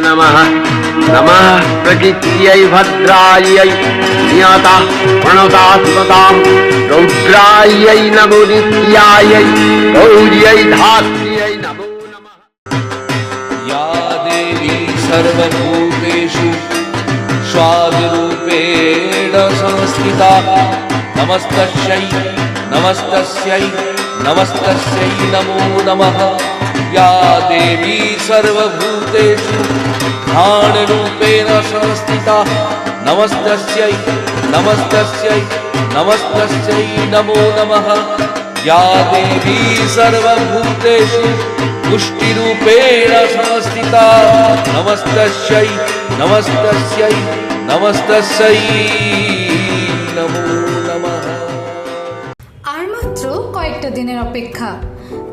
नमः। नमः प्रकृत्यै भद्रायै नियता प्रणतात्मतां रौद्रायै नमो नित्यायै, गौर्यै धात्र्यै नमो नमः। या देवी सर्वभूतेषु, स्वादिरूपेण संस्थिता। नमस्तस्यै नमस्तस्यै नमस्तस्यै नमो नमः। या देवी सर्वभूतेषु ध्यानरूपेण संस्थिता नमस्तस्यै नमस्तस्यै नमस्तस्यै नमो नमः या देवी सर्वभूतेषु पुष्टिरूपेण संस्थिता नमस्तस्यै नमस्तस्यै नमस्तस्यै नमो नमः আর মাত্র কয়েকটা দিনের অপেক্ষা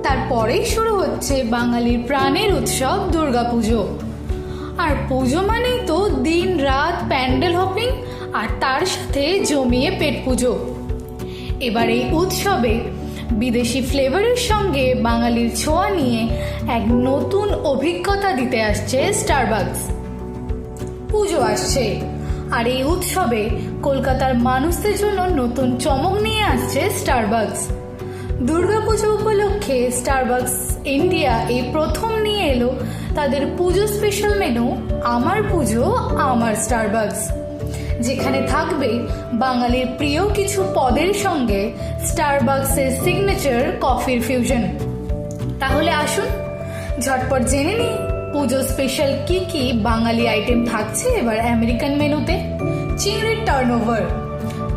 তারপরেই শুরু হচ্ছে বাঙালির প্রাণের উৎসব দুর্গাপুজো আর পুজো মানেই তো দিন রাত প্যান্ডেল হপিং আর তার সাথে জমিয়ে পেট পুজো। এবার এই উৎসবে বিদেশি ফ্লেভারের সঙ্গে বাঙালির ছোঁয়া নিয়ে এক নতুন অভিজ্ঞতা দিতে আসছে স্টারবাকস পুজো আসছে আর এই উৎসবে কলকাতার মানুষদের জন্য নতুন চমক নিয়ে আসছে স্টারবাকস দুর্গাপুজো উপলক্ষে স্টারবাকস ইন্ডিয়া এই প্রথম নিয়ে এলো তাদের পুজো স্পেশাল মেনু আমার পুজো, আমার স্টারবাকস যেখানে থাকবে বাঙালির প্রিয় কিছু পদের সঙ্গে স্টারবাকসের সিগনেচার কফির ফিউশন তাহলে আসুন, ঝটপট জেনে নিই পুজো স্পেশাল কি কি বাঙালি আইটেম থাকছে এবার আমেরিকান মেনুতে চিংড়ির টার্নওভার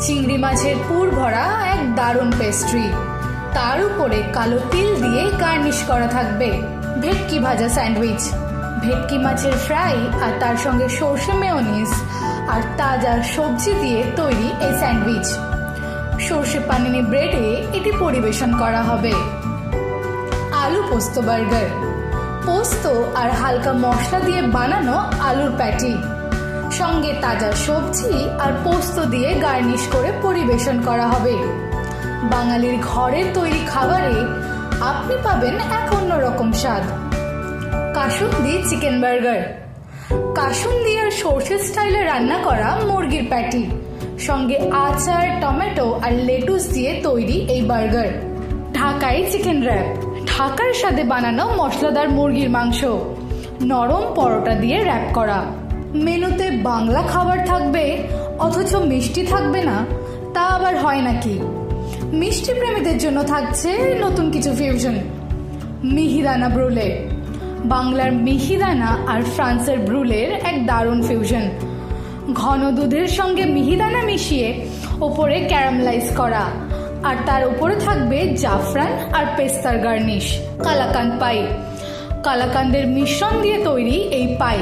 চিংড়ি মাছের পুর ভরা এক দারুণ পেস্ট্রি তার উপরে কালো তিল দিয়ে গার্নিশ করা থাকবে। ভেটকি ভাজা স্যান্ডউইচ। ভেটকি মাছের ফ্রাই আর তার সঙ্গে সর্ষে মেয়নিস আর তাজা সবজি দিয়ে তৈরি এই স্যান্ডউইচ। সর্ষে পানিনি ব্রেডে এটি পরিবেশন করা হবে। আলু পোস্ত বার্গার। পোস্ত আর হালকা মশলা দিয়ে বানানো আলুর প্যাটি। সঙ্গে তাজা সবজি আর পোস্ত দিয়ে গার্নিশ করে পরিবেশন করা হবে। বাঙালির ঘরের তৈরি খাবারে আপনি পাবেন এক অন্যরকম স্বাদ। Kasundi chicken burger. কাসুন্দি আর সর্ষে স্টাইলে রান্না করা মুরগির প্যাটি, সঙ্গে আচার, টমেটো আর লেটুস দিয়ে তৈরি এই বার্গার। ঢাকাই চিকেন র্যাপ ঢাকার সাথে বানানো মশলাদার মুরগির মাংস। নরম পরোটা দিয়ে র্যাপ করা। মেনুতে বাংলা খাবার থাকবে, অথচ মিষ্টি থাকবে না, তা আবার হয় নাকি? মিষ্টি প্রেমীদের জন্য থাকছে নতুন কিছু ফিউশন মিহিদানা ব্রুলে। বাংলার মিহিদানা আর ফ্রান্সের ব্রুলের এক দারুণ ফিউশন ঘন দুধের সঙ্গে মিহিদানা মিশিয়ে ওপরে ক্যারামলাইজ করা। আর তার উপরে থাকবে জাফরান আর পেস্তার গার্নিশ কালাকান্দ পাই। কালাকান্দের মিশ্রণ দিয়ে তৈরি এই পাই।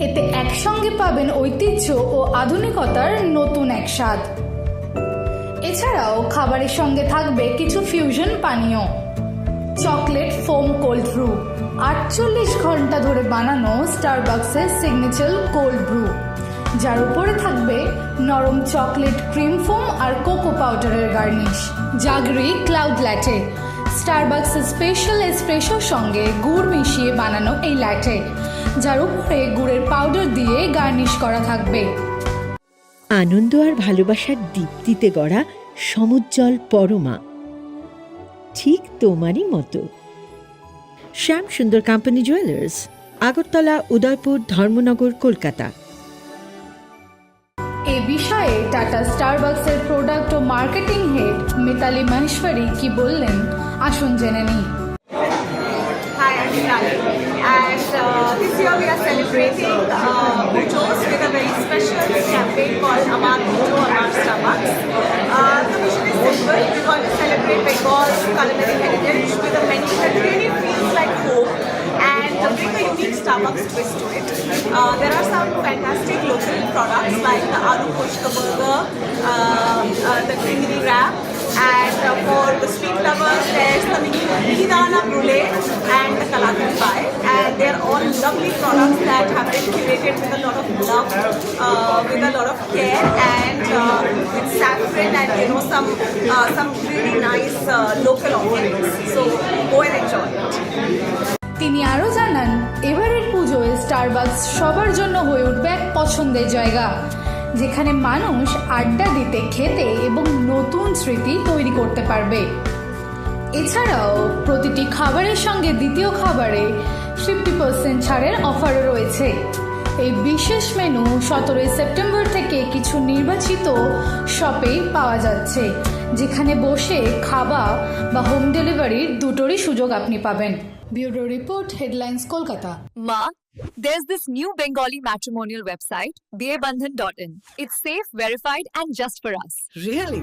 এতে একসঙ্গে পাবেন ঐতিহ্য ও আধুনিকতার নতুন এক স্বাদ। এছাড়াও খাবারের সঙ্গে থাকবে কিছু ফিউশন পানীয়। চকলেট ফোম কোল্ড ব্রু আটচল্লিশ ঘণ্টা ধরে বানানো স্টারবাক্সের সিগনেচার কোল্ড ব্রু যার উপরে থাকবে নরম চকলেট ক্রিম ফোম আর কোকো পাউডারের গার্নিশ জাগরি ক্লাউড ল্যাটে স্টারবাক্সের স্পেশাল এসপ্রেশোর সঙ্গে গুড় মিশিয়ে বানানো এই ল্যাটে যার উপরে গুড়ের পাউডার দিয়ে গার্নিশ করা থাকবে। আনন্দ আর ভালোবাসার দীপ্তিতে গড়া সমুজ্জ্বল পরমা। ঠিক তোমারই মতো। Shyam Sundar company jewellers Agartala, Udaipur, Dharmanagar, Kolkata. এ বিষয়ে টাটা স্টারবাক্সের প্রোডাক্ট ও মার্কেটিং হেড মিতালি মহেশ্বরী কি বললেন, আসুন জেনে নিই। And uh, this year we are celebrating uh, with a very special campaign called Amar Pujo Amar Starbucks. Uh, the mission is simple. We want to celebrate Bengal's culinary heritage with a menu that really feels like home and bring a unique Starbucks twist to it. Uh, there are some fantastic local products like the Aloo Pushka Burger, uh, uh, the Kingri Wrap, and uh, for the sweet lovers, there's the mini the Kalakan Pie. And they're all lovely products that have been curated with a lot of love, uh, with a lot of care, and uh, with saffron and you know some uh, some really nice uh, local offerings. So go and enjoy it. তিনি আরও জানান এবারের star Starbucks সবার জন্য হয়ে উঠবে এক পছন্দের জায়গা যেখানে মানুষ আড্ডা দিতে খেতে এবং নতুন স্মৃতি তৈরি করতে পারবে এছাড়াও প্রতিটি খাবারের সঙ্গে দ্বিতীয় খাবারে ফিফটি পার্সেন্ট ছাড়ের অফারও রয়েছে এই বিশেষ মেনু সতেরোই সেপ্টেম্বর থেকে কিছু নির্বাচিত শপেই পাওয়া যাচ্ছে যেখানে বসে খাওয়া বা হোম ডেলিভারির দুটোরই সুযোগ আপনি পাবেন bureau report headlines Kolkata Ma, there's this new Bengali matrimonial website, bearbandhan.in. It's safe, verified, and just for us. Really?